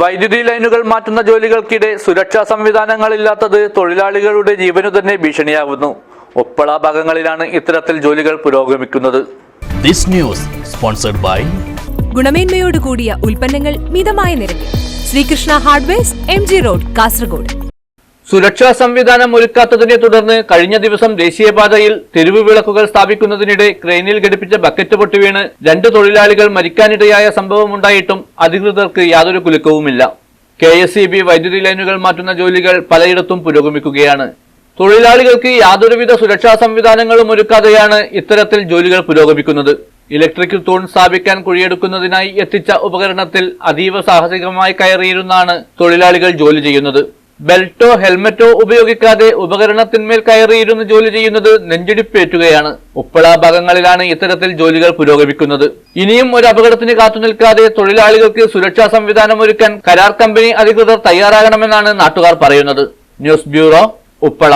വൈദ്യുതി ലൈനുകൾ മാറ്റുന്ന ജോലികൾക്കിടെ സുരക്ഷാ സംവിധാനങ്ങളില്ലാത്തത് തൊഴിലാളികളുടെ ജീവനു തന്നെ ഭീഷണിയാകുന്നു ഒപ്പള ഭാഗങ്ങളിലാണ് ഇത്തരത്തിൽ ജോലികൾ പുരോഗമിക്കുന്നത്. This news sponsored by ഗുണമേന്മയോട് കൂടിയ ഉൽപ്പന്നങ്ങൾ മിതമായ നിരക്കിൽ. Srikrishna hardware M G road Kasaragod. സുരക്ഷാ സംവിധാനം ഒരുക്കാത്തതിനെ തുടർന്ന് കഴിഞ്ഞ ദിവസം ദേശീയപാതയിൽ തെരുവ് വിളക്കുകൾ സ്ഥാപിക്കുന്നതിനിടെ ക്രെയിനിൽ ഘടിപ്പിച്ച ബക്കറ്റ് പൊട്ടിവീണ് രണ്ട് തൊഴിലാളികൾ മരിക്കാനിടയായ സംഭവമുണ്ടായിട്ടും അധികൃതർക്ക് യാതൊരു കുലുക്കവുമില്ല. കെ എസ് വൈദ്യുതി ലൈനുകൾ മാറ്റുന്ന ജോലികൾ പലയിടത്തും പുരോഗമിക്കുകയാണ്. തൊഴിലാളികൾക്ക് യാതൊരുവിധ സുരക്ഷാ സംവിധാനങ്ങളും ഒരുക്കാതെയാണ് ഇത്തരത്തിൽ ജോലികൾ പുരോഗമിക്കുന്നത്. ഇലക്ട്രിക്കൽ തൂൺ സ്ഥാപിക്കാൻ കുഴിയെടുക്കുന്നതിനായി എത്തിച്ച ഉപകരണത്തിൽ അതീവ സാഹസികമായി കയറിയിരുന്നാണ് തൊഴിലാളികൾ ജോലി ചെയ്യുന്നത്. ബെൽറ്റോ ഹെൽമറ്റോ ഉപയോഗിക്കാതെ ഉപകരണത്തിന്മേൽ കയറിയിരുന്ന് ജോലി ചെയ്യുന്നത് നെഞ്ചിടിപ്പേറ്റുകയാണ്. ഉപ്പള ഭാഗങ്ങളിലാണ് ഇത്തരത്തിൽ ജോലികൾ പുരോഗമിക്കുന്നത്. ഇനിയും ഒരു അപകടത്തിന് കാത്തുനിൽക്കാതെ തൊഴിലാളികൾക്ക് സുരക്ഷാ സംവിധാനം ഒരുക്കാൻ കരാർ കമ്പനി അധികൃതർ തയ്യാറാകണമെന്നാണ് നാട്ടുകാർ പറയുന്നത്. News bureau Uppala.